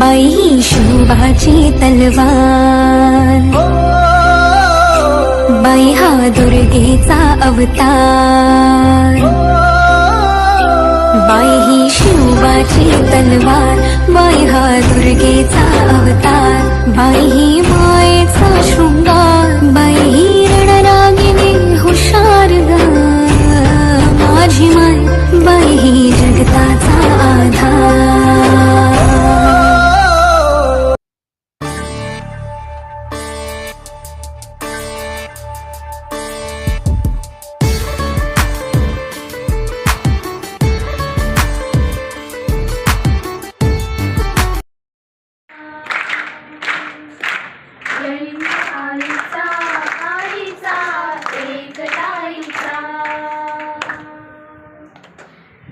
बाई शोभाची तलवार. बाई हा दुर्गेचा अवतार. बाई ही शिवाची तलवार बाई हा दुर्गेचा अवतार. बाई ही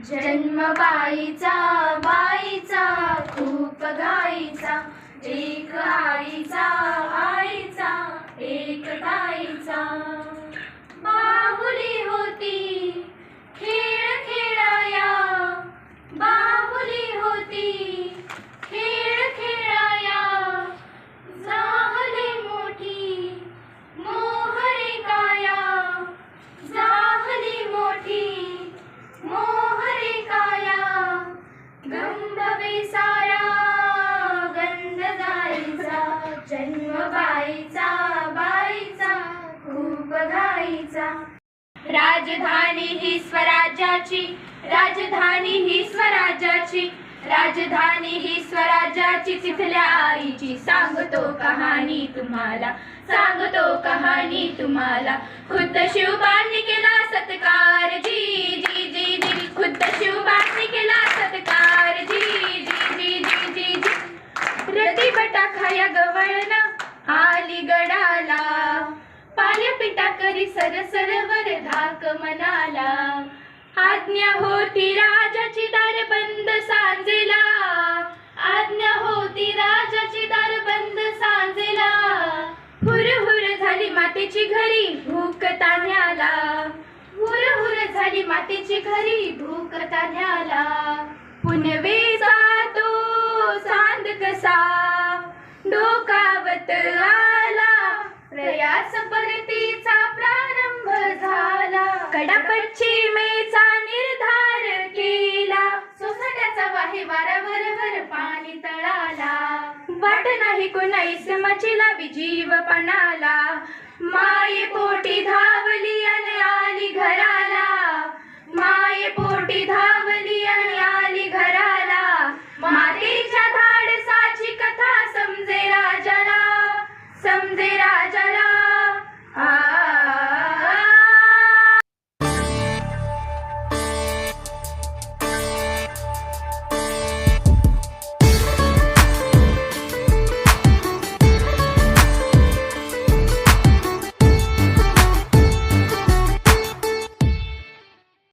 जन्म बाईचा बाईचा खूप गाईचा एक आईचा. गंध बेसाया गंध जायचा जन्म बाईचा बाईचा खूप गाईचा राजधानी ही स्वराज्याची राजधानी ही स्वराज्याची राजधानी ही स्वराज्याची तिथल्या आईची. सांगतो कहाणी तुम्हाला सांगतो कहाणी तुम्हाला. खुद्द शिवबांनी केला सत्कार जी जी खुद्द शिवबांनी केला सत्कार जी जी जी जी जी हळदी बटा खाया गवळण आली गडाला. पाल्या पिटा करी सर सरवर धाक मनाला. आज्ञा होती राजाची दार बंद सांजेला. आज्ञा होती राजाची दार बंद सांजेला. हुर हुर झाली मातेची घरी भूक तान्याला हुर हुर झाली मातेची घरी भूक तान्याला पुनवे जातो सांद कसा? डोकावत आला. प्रयास परतीचा प्रारंभ झाला. कडा पश्चिमेचा निर्धार केला. सोसाट्याचा वाहे वारावर पाणी तळाला. वाट नाही कोणाईस मचिला विजीव पणाला माये पोटी धावली आणि आली. समजे राजाला